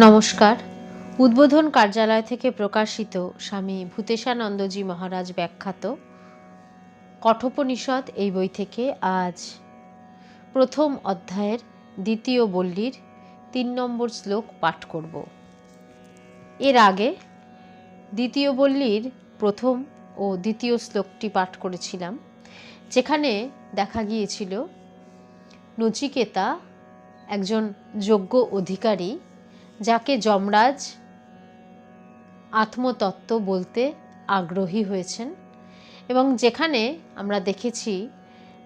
নমস্কার। উদ্বোধন কার্যালয় থেকে প্রকাশিত স্বামী ভূতেশানন্দজি মহারাজ ব্যাখ্যাত কঠোপনিষদ এই বই থেকে আজ প্রথম অধ্যায়ের দ্বিতীয় বল্লীর তিন নম্বর শ্লোক পাঠ করব। এর আগে দ্বিতীয় বল্লীর প্রথম ও দ্বিতীয় শ্লোকটি পাঠ করেছিলাম, যেখানে দেখা গিয়েছিল নচিকেতা একজন যোগ্য অধিকারী যাকে যমরাজ আত্মতত্ত্ব বলতে আগ্রহী হয়েছেন এবং যেখানে আমরা দেখেছি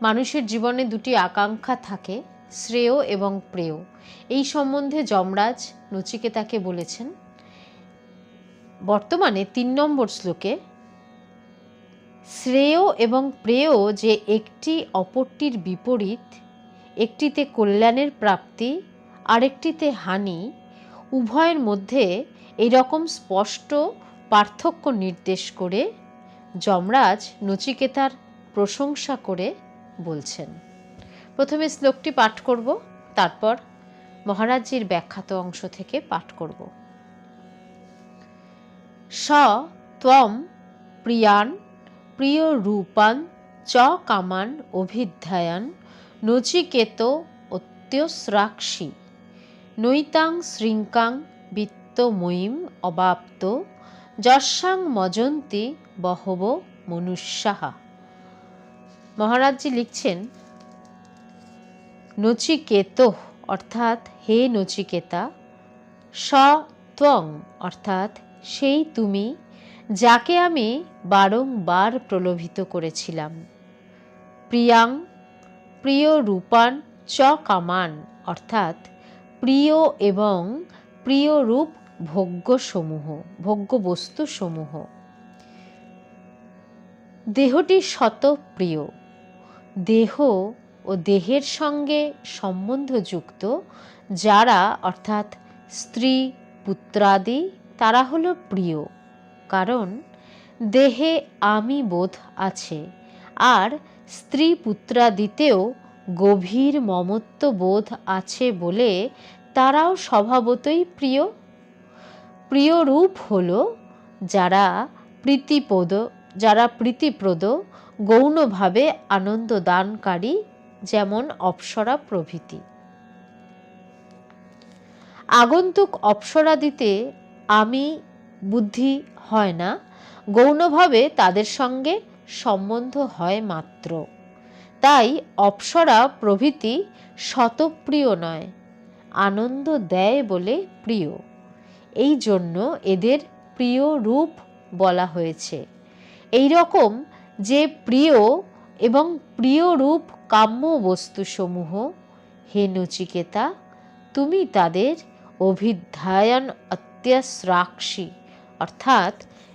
মানুষের জীবনে দুটি আকাঙ্ক্ষা থাকে, শ্রেয় এবং প্রেয়। এই সম্বন্ধে যমরাজ নচিকেতাকে বলেছেন, বর্তমানে তিন নম্বর শ্লোকে, শ্রেয় এবং প্রেয় যে একটি অপরটির বিপরীত, একটিতে কল্যাণের প্রাপ্তি, আরেকটিতে হানি উভয়ের মধ্যে এইরকম স্পষ্ট পার্থক্য নির্দেশ করে যমরাজ নচিকেতার প্রশংসা করে বলছেন। প্রথমে শ্লোকটি পাঠ করব, তারপর মহারাজজির ব্যাখ্যাত অংশ থেকে পাঠ করব। স ত্বম প্রিয়ান প্রিয় রূপান চ কামান অভিধ্যায়ন নচিকেত অত্যস্রাক্ষী। নৈতাং শৃঙ্কাং বিত্তময়ীম অবাপ্ত যশাং মজন্তি বহব মনুষ্যাহা। মহারাজজি লিখছেন, নচিকেত অর্থাৎ হে নচিকেতা স ত্বং অর্থাৎ সেই তুমি যাকে আমি বারংবার প্রলোভিত করেছিলাম। প্রিয়াং প্রিয় রূপান চ কামান, অর্থাৎ প্রিয় এবং প্রিয় রূপ ভোগ্যসমূহ ভোগ্য বস্তুসমূহ দেহটি শত প্রিয়। দেহ ও দেহের সঙ্গে সম্বন্ধযুক্ত, যারা অর্থাৎ স্ত্রী, পুত্রাদি, তারা হলো প্রিয়। কারণ দেহে আমি বোধ আছে, আর স্ত্রী পুত্রাদিতেও গভীর মমত্ব বোধ আছে বলে তারাও স্বভাবতই প্রিয়। প্রিয় রূপ হল যারা প্রীতিপদ, যারা প্রীতিপ্রদ, গৌণভাবে আনন্দ দানকারী যেমন অপ্সরা প্রভৃতি। আগন্তুক অপ্সরা দিতে আমি বুদ্ধি হয় না, গৌণভাবে তাদের সঙ্গে সম্বন্ধ হয় মাত্র। তাই অপ্সরা প্রভৃতি শতপ্রিয় নয়, আনন্দ দেয় বলে প্রিয়। এই জন্য এদের প্রিয় রূপ বলা হয়েছে। এই রকম যে প্রিয় এবং প্রিয় রূপ কাম্য বস্তুসমূহ, হে নচিকেতা, তুমি তাদের অভিধ্যায়ন অত্যাশ্রাক্ষী, অর্থাৎ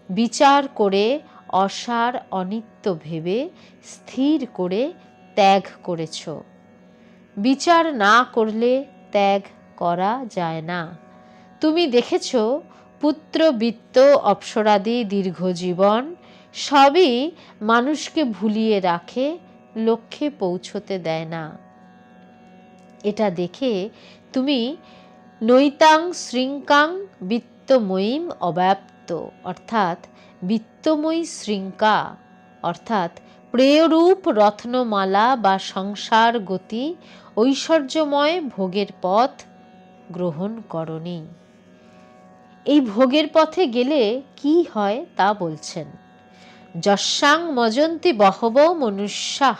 বিচার করে অসার অনিত্য ভেবে স্থির করে ত্যাগ করেছ। বিচার না করলে ত্যাগ করা যায় না। তুমি দেখেছ পুত্র বৃত্ত অপ্সরাদি দীর্ঘ জীবন সবই মানুষকে ভুলিয়ে রাখে, লক্ষ্যে পৌঁছতে দেয় না। এটা দেখে তুমি নৈতাং শৃঙ্কাং বিত্তময়ীম অব্যাপ্ত, অর্থাৎ বিত্তময়ী শৃঙ্কা অর্থাৎ প্রেয়রূপ রত্নমালা বা সংসার গতি, ঐশ্বর্যময় ভোগের পথ গ্রহণ করনি। এই ভোগের পথে গেলে কি হয় তা বলছেন। যশাং মজন্তি বহব মনুষ্যাহ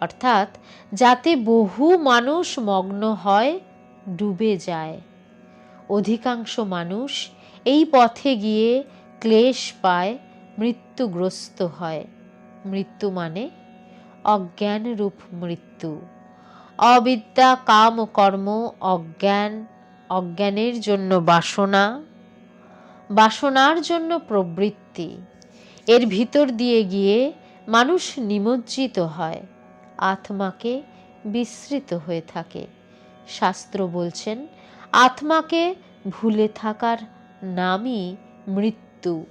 অর্থাৎ যাতে বহু মানুষ মগ্ন হয়, ডুবে যায়। অধিকাংশ মানুষ এই পথে গিয়ে ক্লেশ পায়, মৃত্যুগ্রস্ত হয়। মৃত্যু মানে অজ্ঞান রূপ মৃত্যু। অবিদ্যা, কাম, কর্ম, অজ্ঞান, অজ্ঞানের জন্য বাসনা, বাসনার জন্য প্রবৃত্তি। এর ভিতর দিয়ে গিয়ে মানুষ নিমজ্জিত হয়, আত্মাকে বিস্মৃত হয়ে থাকে। শাস্ত্র বলছেন, আত্মাকে ভুলে থাকার নামই মৃত্যু।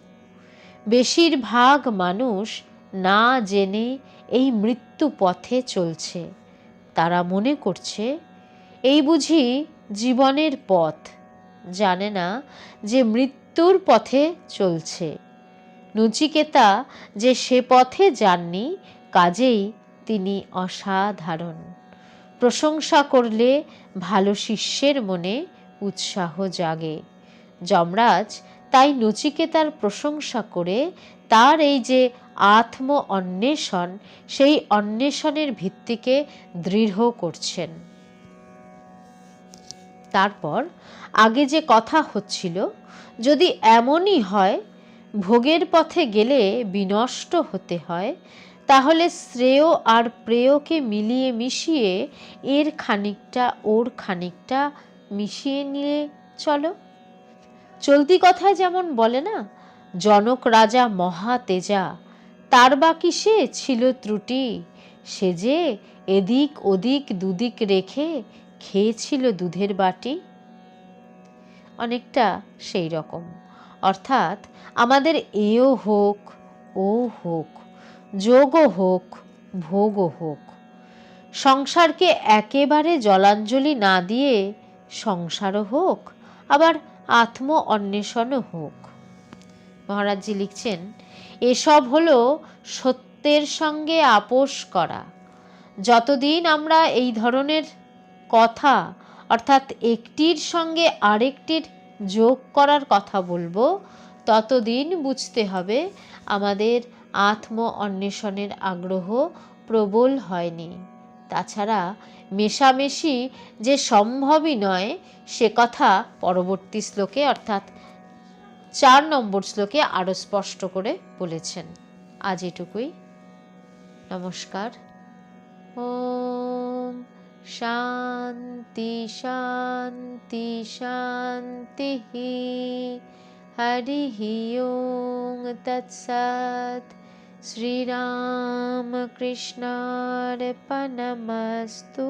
বেশিরভাগ মানুষ না জেনে এই মৃত্যু পথে চলছে। তারা মনে করছে, এই বুঝি জীবনের পথ। জানে না যে মৃত্যুর পথে চলছে। নচিকেতা যে সে পথে যাননি, কাজেই তিনি অসাধারণ। প্রশংসা করলে ভালো শিষ্যের মনে উৎসাহ জাগে। যমরাজ তাই নচিকেতার প্রশংসা করে তার এই যে আত্ম অন্বেষণ সেই অন্বেষণের ভিত্তিকে দৃঢ় করছেন। তারপর আগে যে কথা হচ্ছিল, যদি এমনই হয়, ভোগের পথে গেলে বিনষ্ট হতে হয়, তাহলে শ্রেয় আর প্রেয়কে মিলিয়ে মিশিয়ে এর খানিকটা, ওর খানিকটা মিশিয়ে নিয়ে চলো। চলতি কথায় যেমন বলে না, জনক রাজা মহা তেজা তার বা কিসে ছিল ত্রুটি। সে যে এদিক ওদিক দুদিক রেখে খেয়েছিল দুধের বাটি। অনেকটা সেই রকম। অর্থাৎ আমাদের এও হোক, ও হোক, যোগও হোক, ভোগও হোক। সংসারকে একেবারে জলাঞ্জলি না দিয়ে সংসারও হোক, আবার আত্ম অন্বেষণও হোক। মহারাজজি লিখছেন, এসব হলো সত্যের সঙ্গে আপোষ করা। যতদিন আমরা এই ধরনের কথা, অর্থাৎ একটির সঙ্গে আরেকটির যোগ করার কথা বলব, ততদিন বুঝতে হবে আমাদের আত্ম অন্বেষণের আগ্রহ প্রবল হয়নি। তাছাড়া মেশামেশি যে সম্ভবই নয়, সে কথা পরবর্তী শ্লোকে, অর্থাৎ চার নম্বর শ্লোকে আরও স্পষ্ট করে বলেছেন। আজ এটুকুই। নমস্কার। ওম শান্তি শান্তি শান্তি হরি ওং তৎসৎ। শ্রীরামকৃষ্ণার্পণমস্তু।